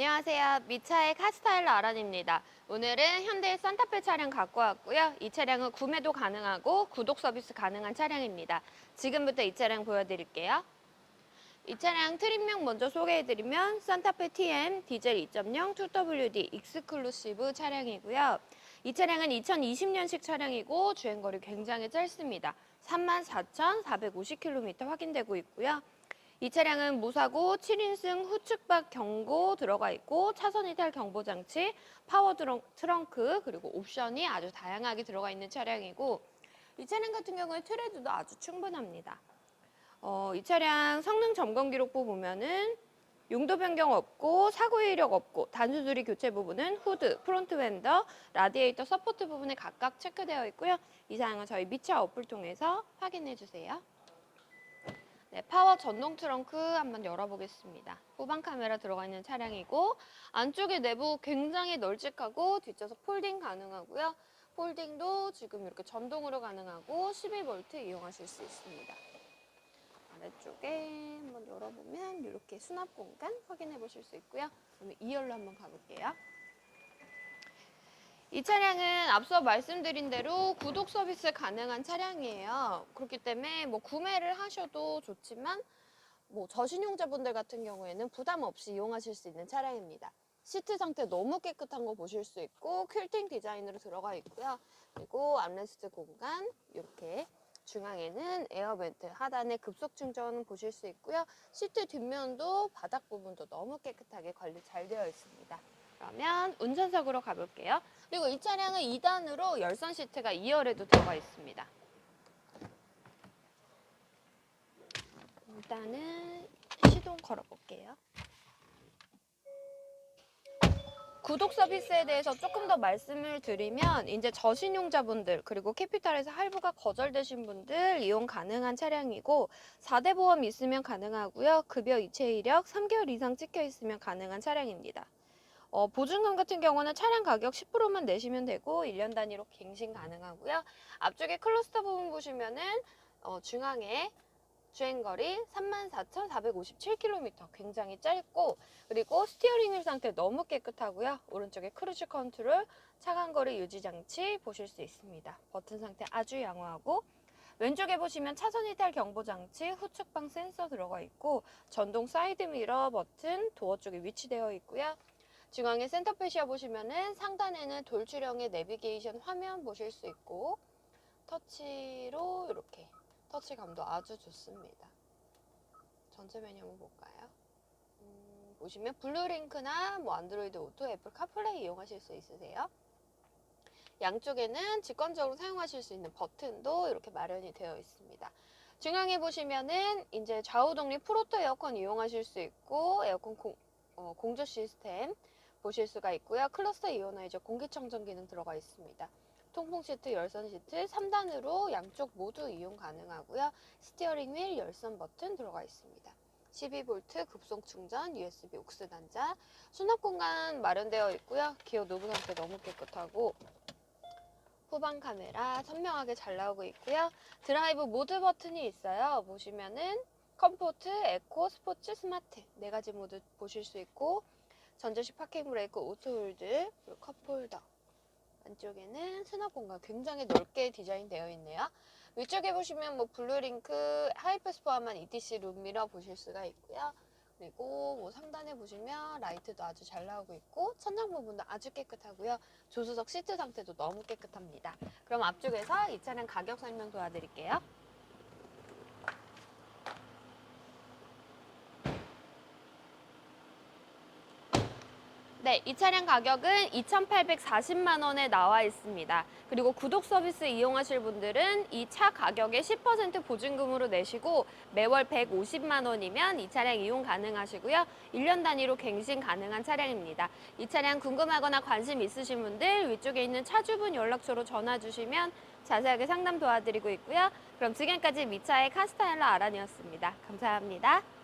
안녕하세요. 미차의 카스타일러 아란입니다. 오늘은 현대 산타페 차량 갖고 왔고요. 이 차량은 구매도 가능하고 구독 서비스 가능한 차량입니다. 지금부터 이 차량 보여드릴게요. 이 차량 트림명 먼저 소개해드리면 산타페 TM 디젤 2.0 2WD 익스클루시브 차량이고요. 이 차량은 2020년식 차량이고 주행거리 굉장히 짧습니다. 34,450km 확인되고 있고요. 이 차량은 무사고 7인승 후측박 경고 들어가 있고 차선 이탈 경보 장치, 파워 드렁- 트렁크 그리고 옵션이 아주 다양하게 들어가 있는 차량이고 이 차량 같은 경우에 트레드도 아주 충분합니다. 어, 이 차량 성능 점검 기록부 보면은 용도 변경 없고 사고 이력 없고 단수두리 교체 부분은 후드, 프론트 웬더, 라디에이터 서포트 부분에 각각 체크되어 있고요. 이 사항은 저희 미차 어플 통해서 확인해 주세요. 네, 파워 전동 트렁크 한번 열어보겠습니다. 후방 카메라 들어가 있는 차량이고 안쪽에 내부 굉장히 널찍하고 뒷좌석 폴딩 가능하고요. 폴딩도 지금 이렇게 전동으로 가능하고 12V 이용하실 수 있습니다. 아래쪽에 한번 열어보면 이렇게 수납 공간 확인해 보실 수 있고요. 그러면 2열로 한번 가볼게요. 이 차량은 앞서 말씀드린 대로 구독 서비스 가능한 차량이에요. 그렇기 때문에 뭐 구매를 하셔도 좋지만 뭐 저신용자분들 같은 경우에는 부담 없이 이용하실 수 있는 차량입니다. 시트 상태 너무 깨끗한 거 보실 수 있고 퀼팅 디자인으로 들어가 있고요. 그리고 암레스트 공간 이렇게 중앙에는 에어벤트 하단에 급속 충전 보실 수 있고요. 시트 뒷면도 바닥 부분도 너무 깨끗하게 관리 잘 되어 있습니다. 그러면 운전석으로 가볼게요. 그리고 이 차량은 2단으로 열선 시트가 2열에도 들어가 있습니다. 일단은 시동 걸어볼게요. 구독 서비스에 대해서 조금 더 말씀을 드리면 이제 저신용자분들 그리고 캐피탈에서 할부가 거절되신 분들 이용 가능한 차량이고 4대 보험 있으면 가능하고요. 급여 이체 이력 3개월 이상 찍혀 있으면 가능한 차량입니다. 어, 보증금 같은 경우는 차량 가격 10%만 내시면 되고 1년 단위로 갱신 가능하고요. 앞쪽에 클러스터 부분 보시면은 어, 중앙에 주행거리 34,457km 굉장히 짧고 그리고 스티어링 휠 상태 너무 깨끗하고요. 오른쪽에 크루즈 컨트롤, 차간거리 유지 장치 보실 수 있습니다. 버튼 상태 아주 양호하고 왼쪽에 보시면 차선 이탈 경보 장치, 후측방 센서 들어가 있고 전동 사이드 미러 버튼 도어 쪽에 위치되어 있고요. 중앙에 센터페시아 보시면은 상단에는 돌출형의 내비게이션 화면 보실 수 있고 터치로 이렇게 터치감도 아주 좋습니다. 전체 메뉴 한번 볼까요? 음, 보시면 블루링크나 뭐 안드로이드 오토, 애플 카플레이 이용하실 수 있으세요. 양쪽에는 직관적으로 사용하실 수 있는 버튼도 이렇게 마련이 되어 있습니다. 중앙에 보시면은 이제 좌우 독립 프로토 에어컨 이용하실 수 있고 에어컨 공, 어, 공조 시스템 보실 수가 있고요. 클러스터 이오나이저 공기청정 기능 들어가 있습니다. 통풍 시트, 열선 시트 3단으로 양쪽 모두 이용 가능하고요. 스티어링 휠 열선 버튼 들어가 있습니다. 12V 급속 충전, USB 옥스 단자, 수납 공간 마련되어 있고요. 기어 노브 상태 너무 깨끗하고 후방 카메라 선명하게 잘 나오고 있고요. 드라이브 모드 버튼이 있어요. 보시면은 컴포트, 에코, 스포츠, 스마트 네 가지 모드 보실 수 있고 전자식 파킹 브레이크, 오토홀드, 그리고 컵홀더 안쪽에는 수납 공간 굉장히 넓게 디자인되어 있네요. 위쪽에 보시면 뭐 블루링크, 하이패스 포함한 ETC 룸미러 보실 수가 있고요. 그리고 뭐 상단에 보시면 라이트도 아주 잘 나오고 있고 천장 부분도 아주 깨끗하고요. 조수석 시트 상태도 너무 깨끗합니다. 그럼 앞쪽에서 이 차량 가격 설명 도와드릴게요. 네, 이 차량 가격은 2,840만 원에 나와 있습니다. 그리고 구독 서비스 이용하실 분들은 이 차 가격의 10% 보증금으로 내시고 매월 150만 원이면 이 차량 이용 가능하시고요. 1년 단위로 갱신 가능한 차량입니다. 이 차량 궁금하거나 관심 있으신 분들 위쪽에 있는 차주분 연락처로 전화 주시면 자세하게 상담 도와드리고 있고요. 그럼 지금까지 미차의 카스타일러 아란이었습니다. 감사합니다.